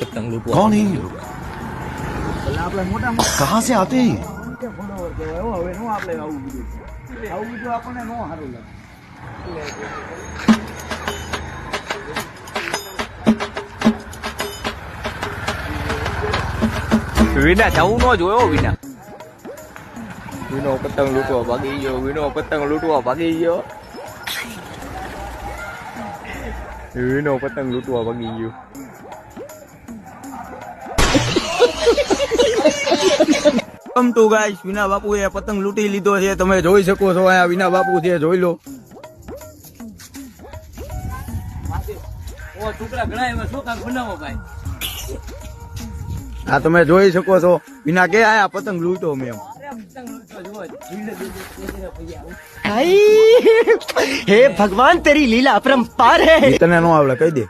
પતંગ લૂંટવા આપણે આપણને નો સારું લાગે વિના જવું ન જોયો વિના. વિનો પતંગ લૂંટવા ભાગી ગયો વિનો પતંગ લૂંટવા ભાગી ગયો. વિનો પતંગ લૂંટવા ભાગી ગયો. વેલકમ ટુ ગાઈસ વિના બાપુએ પતંગ લૂંટી લીધો છે. તમે જોઈ શકો છો અહીંયા વિના બાપુ છે જોઈ લો. હા તમે જોઈ શકો છો. વિના કે આયા પતંગ લૂંટો મેં. હે ભગવાન તેરી લીલા પરમ પાર હે. તને નો આવડે કહી દે.